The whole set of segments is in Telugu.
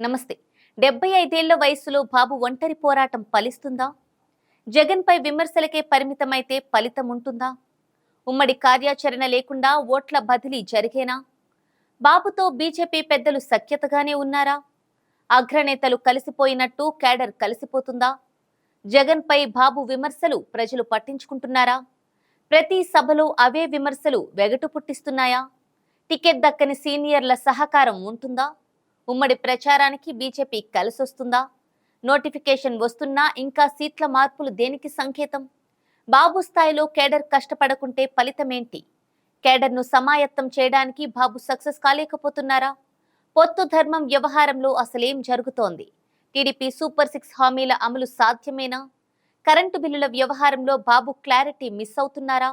నమస్తే. డెబ్బై ఐదేళ్ళ వయసులో బాబు ఒంటరి పోరాటం ఫలిస్తుందా? జగన్పై విమర్శలకే పరిమితమైతే ఫలితం ఉంటుందా? ఉమ్మడి కార్యాచరణ లేకుండా ఓట్ల బదిలీ జరిగేనా? బాబుతో బీజేపీ పెద్దలు సఖ్యతగానే ఉన్నారా? అగ్రనేతలు కలిసిపోయినట్టు కేడర్ కలిసిపోతుందా? జగన్పై బాబు విమర్శలు ప్రజలు పట్టించుకుంటున్నారా? ప్రతి సభలో అవే విమర్శలు వెగటు పుట్టిస్తున్నాయా టికెట్ దక్కని సీనియర్ల సహకారం ఉంటుందా? ఉమ్మడి ప్రచారానికి బీజేపీ కలిసొస్తుందా? నోటిఫికేషన్ వస్తున్నా ఇంకా సీట్ల మార్పులు దేనికి సంకేతం? బాబు స్థాయిలో కేడర్ కష్టపడకుంటే ఫలితమేంటి? కేడర్ను సమాయత్తం చేయడానికి బాబు సక్సెస్ కాలేకపోతున్నారా? పొత్తు ధర్మం వ్యవహారంలో అసలేం జరుగుతోంది? టీడీపీ సూపర్ సిక్స్ హామీల అమలు సాధ్యమేనా? కరెంటు బిల్లుల వ్యవహారంలో బాబు క్లారిటీ మిస్ అవుతున్నారా?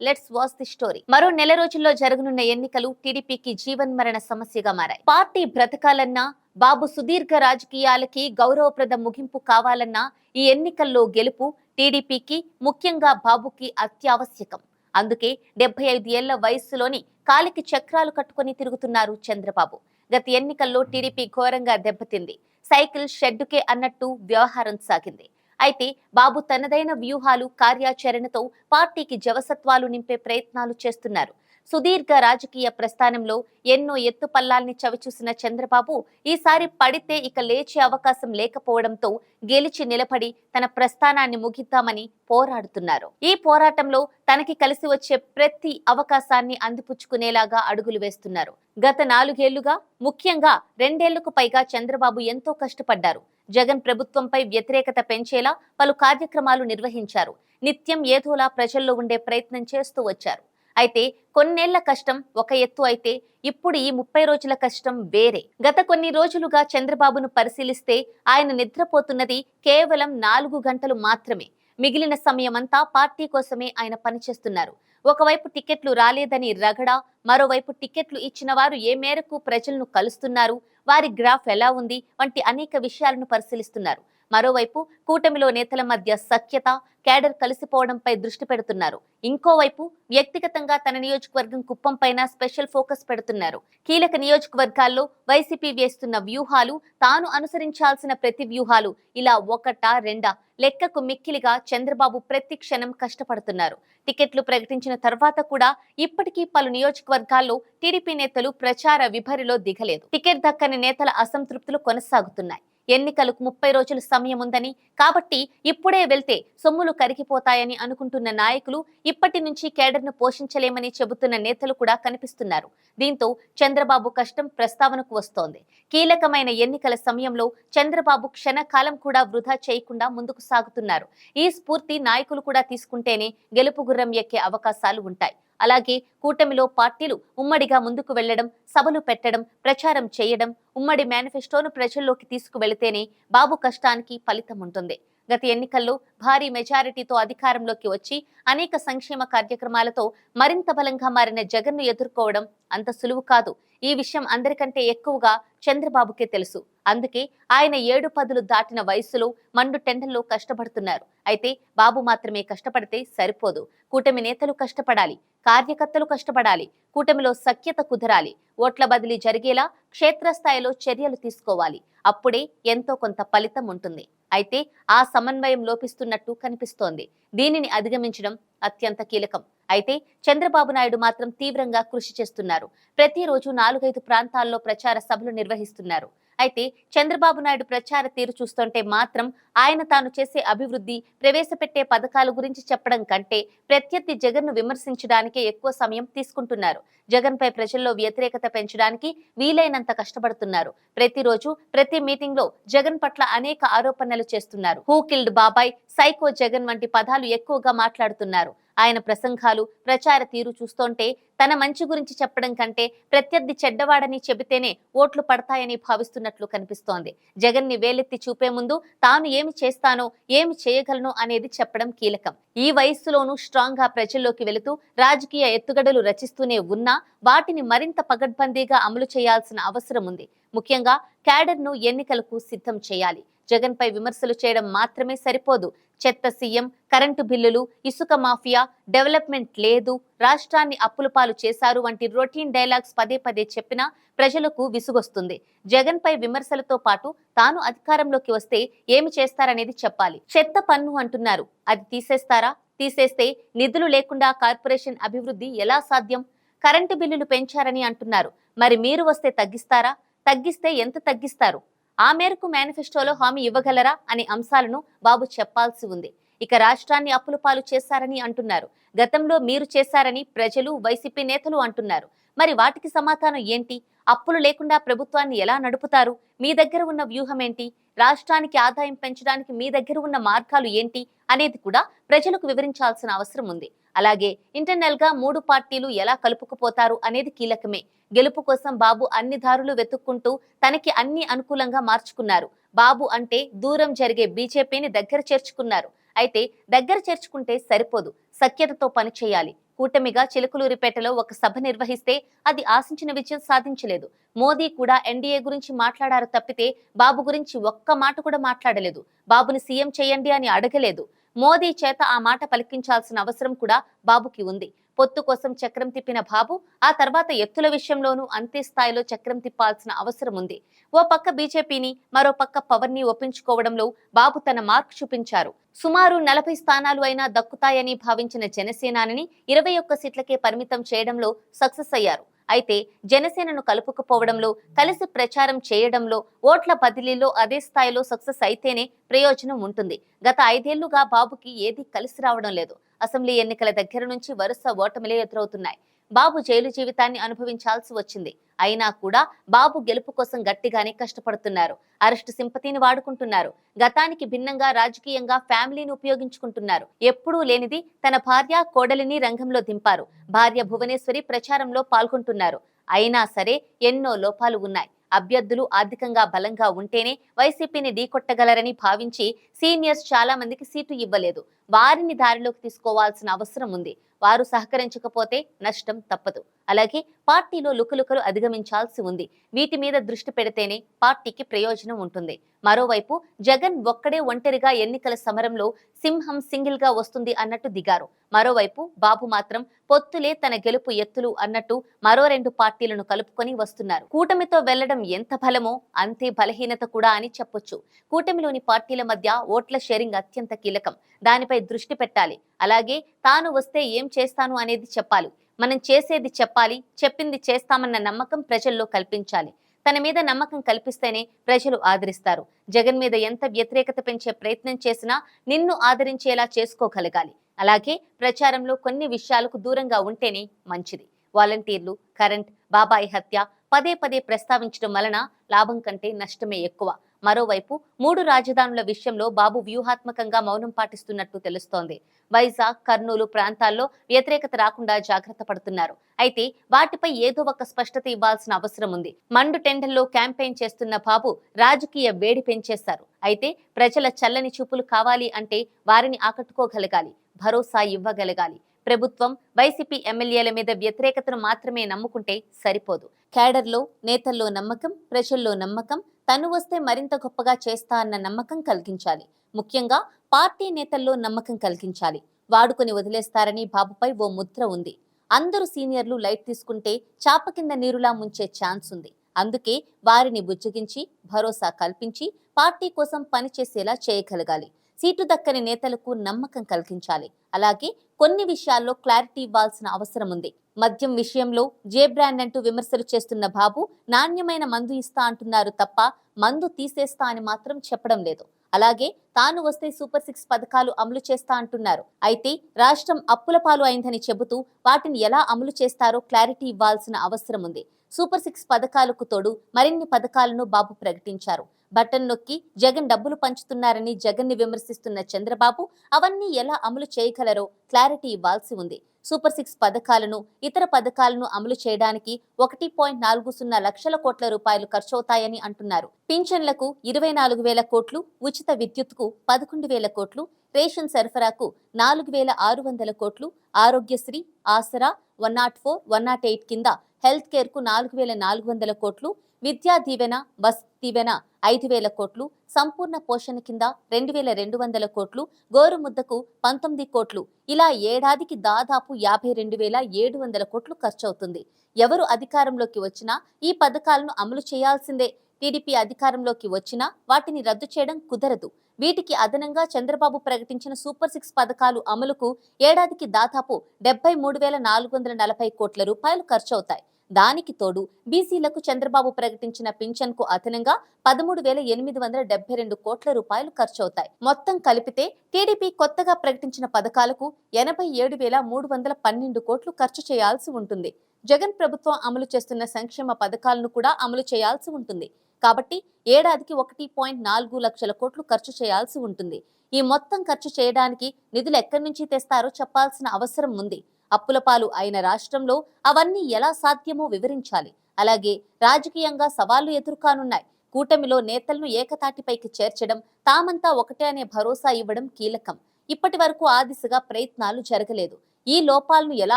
Let's watch the story. మరో నెల రోజుల్లో జరగనున్న ఎన్నికలు టీడీపీకి జీవన్మరణ సమస్యగా మారాయి. పార్టీ బ్రతకాలన్నా బాబు సుదీర్ఘ రాజకీయాలకి గౌరవప్రద ముగింపు కావాలన్నా ఈ ఎన్నికల్లో గెలుపు టీడీపీకి ముఖ్యంగా బాబుకి అత్యావశ్యకం. అందుకే డెబ్బై ఐదు ఏళ్ళ వయస్సులోని కాలికి చక్రాలు కట్టుకొని తిరుగుతున్నారు చంద్రబాబు. గత ఎన్నికల్లో టీడీపీ ఘోరంగా దెబ్బతింది. సైకిల్ షెడ్డుకే అన్నట్టు వ్యవహారం సాగింది. అయితే బాబు తనదైన వ్యూహాలు కార్యాచరణతో పార్టీకి జవసత్వాలు నింపే ప్రయత్నాలు చేస్తున్నారు. సుదీర్ఘ రాజకీయ ప్రస్థానంలో ఎన్నో ఎత్తుపల్లాల్ని చవిచూసిన చంద్రబాబు ఈసారి పడితే ఇక లేచే అవకాశం లేకపోవడంతో గెలిచి నిలబడి తన ప్రస్థానాన్ని ముగిద్దామని పోరాడుతున్నారు. ఈ పోరాటంలో తనకి కలిసి వచ్చే ప్రతి అవకాశాన్ని అందిపుచ్చుకునేలాగా అడుగులు వేస్తున్నారు. గత నాలుగేళ్ళుగా ముఖ్యంగా రెండేళ్ళకు పైగా చంద్రబాబు ఎంతో కష్టపడ్డారు. జగన్ ప్రభుత్వంపై వ్యతిరేకత పెంచేలా పలు కార్యక్రమాలు నిర్వహించారు. నిత్యం ఏదోలా ప్రజల్లో ఉండే ప్రయత్నం చేస్తూ వచ్చారు. అయితే కొన్నేళ్ళ కష్టం ఒక ఎత్తు అయితే ఇప్పుడు ఈ ముప్పై రోజుల కష్టం వేరే. గత కొన్ని రోజులుగా చంద్రబాబును పరిశీలిస్తే ఆయన నిద్రపోతున్నది కేవలం నాలుగు గంటలు మాత్రమే. మిగిలిన సమయమంతా పార్టీ కోసమే ఆయన పనిచేస్తున్నారు. ఒకవైపు టికెట్లు రాలేదని రగడ మరోవైపు టికెట్లు ఇచ్చిన వారు ఏ మేరకు ప్రజలను కలుస్తున్నారు వారి గ్రాఫ్ ఎలా ఉంది వంటి అనేక విషయాలను పరిశీలిస్తున్నారు. మరోవైపు కూటమిలో నేతల మధ్య సఖ్యత కేడర్ కలిసిపోవడంపై దృష్టి పెడుతున్నారు. ఇంకోవైపు వ్యక్తిగతంగా తన నియోజకవర్గం కుప్పం పైన స్పెషల్ ఫోకస్ పెడుతున్నారు. కీలక నియోజకవర్గాల్లో వైసీపీ వేస్తున్న వ్యూహాలు తాను అనుసరించాల్సిన ప్రతి వ్యూహాలు ఇలా ఒకటా రెండా లెక్కకు మిక్కిలిగా చంద్రబాబు ప్రతి క్షణం కష్టపడుతున్నారు. టికెట్లు ప్రకటించిన తర్వాత కూడా ఇప్పటికీ పలు నియోజకవర్గాల్లో టీడీపీ నేతలు ప్రచార విభరిలో దిగలేదు. టికెట్ దక్కని నేతల అసంతృప్తులు కొనసాగుతున్నాయి. ఎన్నికలకు ముప్పై రోజుల సమయం ఉందని. కాబట్టి ఇప్పుడే వెళ్తే సొమ్ములు కరిగిపోతాయని అనుకుంటున్న నాయకులు ఇప్పటి నుంచి కేడర్ను పోషించలేమని చెబుతున్న నేతలు కూడా కనిపిస్తున్నారు. దీంతో చంద్రబాబు కష్టం ప్రస్తావనకు వస్తోంది. కీలకమైన ఎన్నికల సమయంలో చంద్రబాబు క్షణకాలం కూడా వృధా చేయకుండా ముందుకు సాగుతున్నారు. ఈ స్ఫూర్తి నాయకులు కూడా తీసుకుంటేనే గెలుపు గుర్రం ఎక్కే అవకాశాలు ఉంటాయి. అలాగే కూటమిలో పార్టీలు ఉమ్మడిగా ముందుకు వెళ్ళడం సభలు పెట్టడం ప్రచారం చేయడం ఉమ్మడి మేనిఫెస్టోను ప్రజల్లోకి తీసుకువెళితేనే బాబు కష్టానికి ఫలితం ఉంటుంది. గత ఎన్నికల్లో భారీ మెజారిటీతో అధికారంలోకి వచ్చి అనేక సంక్షేమ కార్యక్రమాలతో మరింత బలంగా మారిన జగన్ను ఎదుర్కోవడం అంత సులువు కాదు. ఈ విషయం అందరికంటే ఎక్కువగా చంద్రబాబుకే తెలుసు. అందుకే ఆయన ఏడు పదులు దాటిన వయసులో మండు టెండల్లో కష్టపడుతున్నారు. అయితే బాబు మాత్రమే కష్టపడితే సరిపోదు. కూటమి నేతలు కష్టపడాలి. కార్యకర్తలు కష్టపడాలి కూటమిలో సఖ్యత కుదరాలి ఓట్ల బదిలీ జరిగేలా క్షేత్రస్థాయిలో చర్యలు తీసుకోవాలి. అప్పుడే ఎంతో కొంత ఫలితం ఉంటుంది. అయితే ఆ సమన్వయం లోపిస్తున్నట్టు కనిపిస్తోంది. దీనిని అధిగమించడం అత్యంత కీలకం. అయితే చంద్రబాబు నాయుడు మాత్రం తీవ్రంగా కృషి చేస్తున్నారు. ప్రతిరోజు నాలుగైదు ప్రాంతాల్లో ప్రచార సభలు నిర్వహిస్తున్నారు. అయితే చంద్రబాబు నాయుడు ప్రచార తీరు చూస్తుంటే మాత్రం ఆయన తాను చేసే అభివృద్ధి ప్రవేశపెట్టే పథకాల గురించి చెప్పడం కంటే ప్రత్యర్థి జగన్ను విమర్శించడానికే ఎక్కువ సమయం తీసుకుంటున్నారు. జగన్ పై ప్రజల్లో వ్యతిరేకత పెంచడానికి వీలైనంత కష్టపడుతున్నారు. ప్రతిరోజు ప్రతి మీటింగ్లో జగన్ పట్ల అనేక ఆరోపణలు చేస్తున్నారు. Who killed Babai psycho Jagan వంటి పదాలు ఎక్కువగా మాట్లాడుతున్నారు. ఆయన ప్రసంగాలు ప్రచార తీరు చూస్తుంటే తన మంచి గురించి చెప్పడం కంటే ప్రత్యర్థి చెడ్డవాడని చెబితేనే ఓట్లు పడతాయని భావిస్తున్నట్లు కనిపిస్తోంది. జగన్ని వేలెత్తి చూపే ముందు తాను ఏమి చేస్తానో ఏమి చేయగలను అనేది చెప్పడం కీలకం. ఈ వయస్సులోనూ స్ట్రాంగ్గా ప్రజల్లోకి వెళుతూ రాజకీయ ఎత్తుగడలు రచిస్తూనే ఉన్నా వాటిని మరింత పగడ్బందీగా అమలు చేయాల్సిన అవసరం ఉంది. ముఖ్యంగా క్యాడర్ను ఎన్నికలకు సిద్ధం చేయాలి. జగన్ పై విమర్శలు చేయడం మాత్రమే సరిపోదు. చెత్త సీఎం కరెంటు బిల్లులు ఇసుక మాఫియా డెవలప్మెంట్ లేదు రాష్ట్రాన్ని అప్పుల పాలు చేశారు వంటి రొటీన్ డైలాగ్స్ పదే పదే చెప్పినా ప్రజలకు విసుగొస్తుంది. జగన్ పై విమర్శలతో పాటు తాను అధికారంలోకి వస్తే ఏమి చేస్తారనేది చెప్పాలి. చెత్త పన్ను అంటున్నారు. అది తీసేస్తారా? తీసేస్తే నిధులు లేకుండా కార్పొరేషన్ అభివృద్ధి ఎలా సాధ్యం? కరెంటు బిల్లులు పెంచారని అంటున్నారు. మరి మీరు వస్తే తగ్గిస్తారా? తగ్గిస్తే ఎంత తగ్గిస్తారు? ఆ మేరకు మేనిఫెస్టోలో హామీ ఇవ్వగలరా అనే అంశాలను బాబు చెప్పాల్సి ఉంది. ఇక రాష్ట్రాన్ని అప్పుల పాలు చేశారని అంటున్నారు. గతంలో మీరు చేశారని ప్రజలు వైసీపీ నేతలు అంటున్నారు. మరి వాటికి సమాధానం ఏంటి? అప్పులు లేకుండా ప్రభుత్వాన్ని ఎలా నడుపుతారు? మీ దగ్గర ఉన్న వ్యూహం ఏంటి రాష్ట్రానికి ఆదాయం పెంచడానికి మీ దగ్గర ఉన్న మార్గాలు ఏంటి? అనేది కూడా ప్రజలకు వివరించాల్సిన అవసరం ఉంది. అలాగే ఇంటర్నల్గా మూడు పార్టీలు ఎలా కలుపుకుపోతారు అనేది కీలకమే. గెలుపు కోసం బాబు అన్ని దారులు వెతుక్కుంటూ తనకి అన్ని అనుకూలంగా మార్చుకున్నారు. బాబు అంటే దూరం జరిగే బీజేపీని దగ్గర చేర్చుకున్నారు. అయితే దగ్గర చేర్చుకుంటే సరిపోదు. సఖ్యతతో పనిచేయాలి కూటమిగా చిలుకలూరిపేటలో ఒక సభ నిర్వహిస్తే అది ఆశించిన విజయం సాధించలేదు. మోదీ కూడా ఎన్డీఏ గురించి మాట్లాడారు తప్పితే బాబు గురించి ఒక్క మాట కూడా మాట్లాడలేదు. బాబుని సీఎం చేయండి అని అడగలేదు. మోదీ చేత ఆ మాట పలికించాల్సిన అవసరం కూడా బాబుకి ఉంది. పొత్తు కోసం చక్రం తిప్పిన బాబు ఆ తర్వాత ఎత్తుల విషయంలోనూ అంతే స్థాయిలో చక్రం తిప్పాల్సిన అవసరం ఉంది. ఓ పక్క బీజేపీని మరో పక్క పవర్ని ఒప్పించుకోవడంలో బాబు తన మార్క్ చూపించారు. సుమారు నలభై స్థానాలు అయినా దక్కుతాయని భావించిన జనసేనాని ఇరవై ఒక్క సీట్లకే పరిమితం చేయడంలో సక్సెస్ అయ్యారు. అయితే జనసేనను కలుపుకుపోవడంలో కలిసి ప్రచారం చేయడంలో ఓట్ల బదిలీలో అదే స్థాయిలో సక్సెస్ అయితేనే ప్రయోజనం ఉంటుంది. గత ఐదేళ్ళుగా బాబుకి ఏది కలిసి రావడం లేదు. అసెంబ్లీ ఎన్నికల దగ్గర నుంచి వరుస ఓటమిలే ఎదురవుతున్నాయి. బాబు జైలు జీవితాన్ని అనుభవించాల్సి వచ్చింది. అయినా కూడా బాబు గెలుపు కోసం గట్టిగానే కష్టపడుతున్నారు. అరెస్టు సింపతిని వాడుకుంటున్నారు. గతానికి భిన్నంగా రాజకీయంగా ఫ్యామిలీని ఉపయోగించుకుంటున్నారు. ఎప్పుడూ లేనిది తన భార్య కోడలిని రంగంలో దింపారు. భార్య భువనేశ్వరి ప్రచారంలో పాల్గొంటున్నారు. అయినా సరే ఎన్నో లోపాలు ఉన్నాయి. అభ్యర్థులు ఆర్థికంగా బలంగా ఉంటేనే వైసీపీని ఢీకొట్టగలరని భావించి సీనియర్స్ చాలా మందికి సీటు ఇవ్వలేదు. వారిని దారిలోకి తీసుకోవాల్సిన అవసరం ఉంది. వారు సహకరించకపోతే నష్టం తప్పదు. అలాగే పార్టీలో లుకలుకలు అధిగమించాల్సి ఉంది. వీటి మీద దృష్టి పెడితేనే పార్టీకి ప్రయోజనం ఉంటుంది. మరోవైపు జగన్ ఒక్కడే ఒంటరిగా ఎన్నికల సమరంలో సింహం సింగిల్గా వస్తుంది అన్నట్టు దిగారు. మరోవైపు బాబు మాత్రం పొత్తులే తన గెలుపు ఎత్తులు అన్నట్టు మరో రెండు పార్టీలను కలుపుకొని వస్తున్నారు. కూటమితో వెళ్ళడం ఎంత బలమో అంతే బలహీనత కూడా అని చెప్పొచ్చు. కూటమిలోని పార్టీల మధ్య ఓట్ల షేరింగ్ అత్యంత కీలకం. దానిపై దృష్టి పెట్టాలి. అలాగే తాను వస్తే ఏం చేస్తాను అనేది చెప్పాలి. మనం చేసేది చెప్పాలి చెప్పింది చేస్తామన్న నమ్మకం ప్రజల్లో కల్పించాలి. తన మీద నమ్మకం కల్పిస్తేనే ప్రజలు ఆదరిస్తారు. జగన్ మీద ఎంత వ్యతిరేకత పెంచే ప్రయత్నం చేసినా నిన్ను ఆదరించేలా చేసుకోగలగాలి. అలాగే ప్రచారంలో కొన్ని విషయాలకు దూరంగా ఉంటేనే మంచిది. వాలంటీర్లు కరెంట్ బాబాయి హత్య పదే పదే ప్రస్తావించడం వలన లాభం కంటే నష్టమే ఎక్కువ. మరోవైపు మూడు రాజధానుల విషయంలో బాబు వ్యూహాత్మకంగా మౌనం పాటిస్తున్నట్టు తెలుస్తోంది. వైజాగ్ కర్నూలు ప్రాంతాల్లో వ్యతిరేకత రాకుండా జాగ్రత్త పడుతున్నారు. అయితే వాటిపై ఏదో ఒక స్పష్టత ఇవ్వాల్సిన అవసరం ఉంది. మండు టెండర్లో క్యాంపెయిన్ చేస్తున్న బాబు రాజకీయ వేడి పెంచేశారు. అయితే ప్రజల చల్లని చూపులు కావాలి అంటే వారిని ఆకట్టుకోగలగాలి భరోసా ఇవ్వగలగాలి. ప్రభుత్వం వైసీపీ ఎమ్మెల్యేల మీద వ్యతిరేకతను మాత్రమే నమ్ముకుంటే సరిపోదు. క్యాడర్లో నేతల్లో నమ్మకం ప్రజల్లో నమ్మకం తను వస్తే మరింత గొప్పగా చేస్తా అన్న నమ్మకం కలిగించాలి. ముఖ్యంగా పార్టీ నేతల్లో నమ్మకం కలిగించాలి. వాడుకొని వదిలేస్తారని బాబుపై ఓ ముద్ర ఉంది. అందరూ సీనియర్లు లైట్ తీసుకుంటే చాప కింద నీరులా ముంచే ఛాన్స్ ఉంది. అందుకే వారిని బుజ్జగించి భరోసా కల్పించి పార్టీ కోసం పనిచేసేలా చేయగలగాలి. సీటు దక్కని నేతలకు నమ్మకం కలిగించాలి అలాగే కొన్ని విషయాల్లో క్లారిటీ ఇవ్వాల్సిన అవసరం ఉంది. మద్యం విషయంలో జే బ్రాండ్ అంటూ విమర్శలు చేస్తున్న బాబు నాణ్యమైన మందు ఇస్తా అంటున్నారు తప్ప మందు తీసేస్తా అని మాత్రం చెప్పడం లేదు. అలాగే తాను వస్తే సూపర్ సిక్స్ పథకాలు అమలు చేస్తా అంటున్నారు. అయితే రాష్ట్రం అప్పుల పాలు అయిందని చెబుతూ వాటిని ఎలా అమలు చేస్తారో క్లారిటీ ఇవ్వాల్సిన అవసరం ఉంది. సూపర్ సిక్స్ పథకాలకు తోడు మరిన్ని పథకాలను బాబు ప్రకటించారు. బటన్ నొక్కి జగన్ డబ్బులు పంచుతున్నారని జగన్ని విమర్శిస్తున్న చంద్రబాబు అవన్నీ ఎలా అమలు చేయగలరో క్లారిటీ ఇవ్వాల్సి ఉంది. సూపర్ సిక్స్ పథకాలను ఇతర పథకాలను అమలు చేయడానికి ఒకటి పాయింట్ నాలుగు సున్నా లక్షల కోట్ల రూపాయలు ఖర్చవుతాయని అంటున్నారు. పింఛన్లకు ఇరవై నాలుగు వేల కోట్లు ఉచిత విద్యుత్కు పదకొండు వేల కోట్లు రేషన్ సరఫరాకు నాలుగు వేల ఆరు వందల కోట్లు Aarogyasri Aasara one not four one not eight కింద హెల్త్ కేర్కు నాలుగు వేల నాలుగు వందల కోట్లు విద్యా దీవెన బస్ దీవెన ఐదు వేల కోట్లు సంపూర్ణ పోషణ కింద రెండు వేల రెండు వందల కోట్లు గోరుముద్దకు పంతొమ్మిది కోట్లు. ఇలా ఏడాదికి దాదాపు యాభై రెండు వేల ఏడు వందల కోట్లు ఖర్చవుతుంది. ఎవరు అధికారంలోకి వచ్చినా ఈ పథకాలను అమలు చేయాల్సిందే. టీడీపీ అధికారంలోకి వచ్చినా వాటిని రద్దు చేయడం కుదరదు. వీటికి అదనంగా చంద్రబాబు ప్రకటించిన సూపర్ సిక్స్ పథకాలు అమలుకు ఏడాదికి దాదాపు డెబ్బై మూడు వేల నాలుగు వందల నలభై కోట్ల రూపాయలు ఖర్చవుతాయి. దానికి తోడు బీసీలకు చంద్రబాబు ప్రకటించిన పింఛన్కు అదనంగా పదమూడు వేల ఎనిమిది వందల డెబ్బై రెండు కోట్ల రూపాయలు ఖర్చవుతాయి. మొత్తం కలిపితే టీడీపీ కొత్తగా ప్రకటించిన పథకాలకు ఎనభై ఏడు వేల మూడు వందల పన్నెండు కోట్లు ఖర్చు చేయాల్సి ఉంటుంది. జగన్ ప్రభుత్వం అమలు చేస్తున్న సంక్షేమ పథకాలను కూడా అమలు చేయాల్సి ఉంటుంది. కాబట్టి ఏడాదికి ఒకటి పాయింట్ నాలుగు లక్షల కోట్లు ఖర్చు చేయాల్సి ఉంటుంది. ఈ మొత్తం ఖర్చు చేయడానికి నిధులు ఎక్కడి నుంచి తెస్తారో చెప్పాల్సిన అవసరం ఉంది. అప్పుల పాలు అయిన రాష్ట్రంలో అవన్నీ ఎలా సాధ్యమో వివరించాలి. అలాగే రాజకీయంగా సవాళ్ళు ఎదుర్కానున్నాయి. కూటమిలో నేతలను ఏకతాటిపైకి చేర్చడం తామంతా ఒకటే అనే భరోసా ఇవ్వడం కీలకం. ఇప్పటి వరకు ఆ దిశగా ప్రయత్నాలు జరగలేదు. ఈ లోపాలను ఎలా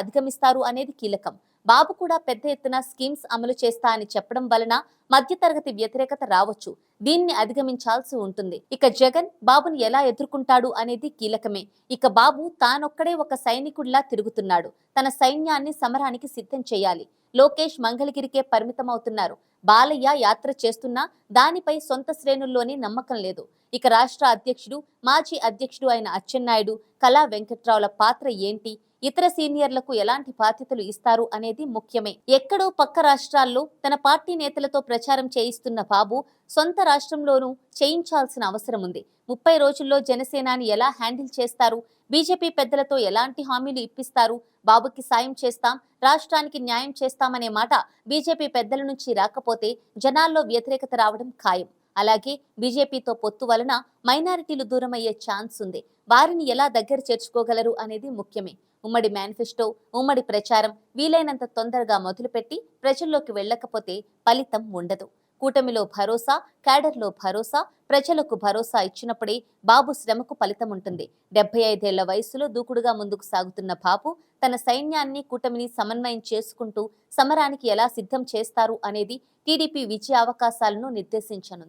అధిగమిస్తారు అనేది కీలకం. బాబు కూడా పెద్ద ఎత్తున స్కీమ్స్ అమలు చేస్తా అని చెప్పడం వలన మధ్యతరగతి వ్యతిరేకత రావచ్చు. దీన్ని అధిగమించాల్సి ఉంటుంది. ఇక జగన్ బాబుని ఎలా ఎదుర్కొంటాడు అనేది కీలకమే. ఇక బాబు తానొక్కడే ఒక సైనికుడిలా తిరుగుతున్నాడు. తన సైన్యాన్ని సమరానికి సిద్ధం చేయాలి. లోకేష్ మంగళగిరికే పరిమితమవుతున్నారు. బాలయ్య యాత్ర చేస్తున్నా దానిపై సొంత శ్రేణుల్లోనే నమ్మకం లేదు. ఇక రాష్ట్ర అధ్యక్షుడు మాజీ అధ్యక్షుడు అయిన అచ్చెన్నాయుడు కళా వెంకట్రావుల పాత్ర ఏంటి? ఇతర సీనియర్లకు ఎలాంటి బాధ్యతలు ఇస్తారు అనేది ముఖ్యమే. ఎక్కడో పక్క రాష్ట్రాల్లో తన పార్టీ నేతలతో ప్రచారం చేయిస్తున్న బాబు సొంత రాష్ట్రంలోనూ చేయించాల్సిన అవసరం ఉంది. ముప్పై రోజుల్లో జనసేనాని ఎలా హ్యాండిల్ చేస్తారు? బీజేపీ పెద్దలతో ఎలాంటి హామీలు ఇప్పిస్తారు? బాబుకి సాయం చేస్తాం రాష్ట్రానికి న్యాయం చేస్తామనే మాట బీజేపీ పెద్దల నుంచి రాకపోతే జనాల్లో వ్యతిరేకత రావడం ఖాయం. అలాగే బీజేపీతో పొత్తు వలన మైనారిటీలు దూరమయ్యే ఛాన్స్ ఉంది. వారిని ఎలా దగ్గర చేర్చుకోగలరు అనేది ముఖ్యమే. ఉమ్మడి మేనిఫెస్టో ఉమ్మడి ప్రచారం వీలైనంత తొందరగా మొదలుపెట్టి ప్రజల్లోకి వెళ్ళకపోతే ఫలితం ఉండదు. కూటమిలో భరోసా క్యాడర్లో భరోసా ప్రజలకు భరోసా ఇచ్చినప్పుడే బాబు శ్రమకు ఫలితం ఉంటుంది. డెబ్బై ఐదేళ్ళ వయసులో దూకుడుగా ముందుకు సాగుతున్న బాబు తన సైన్యాన్ని కూటమిని సమన్వయం చేసుకుంటూ సమరానికి ఎలా సిద్ధం చేస్తారు అనేది టీడీపీ విజయ అవకాశాలను నిర్దేశించనుంది.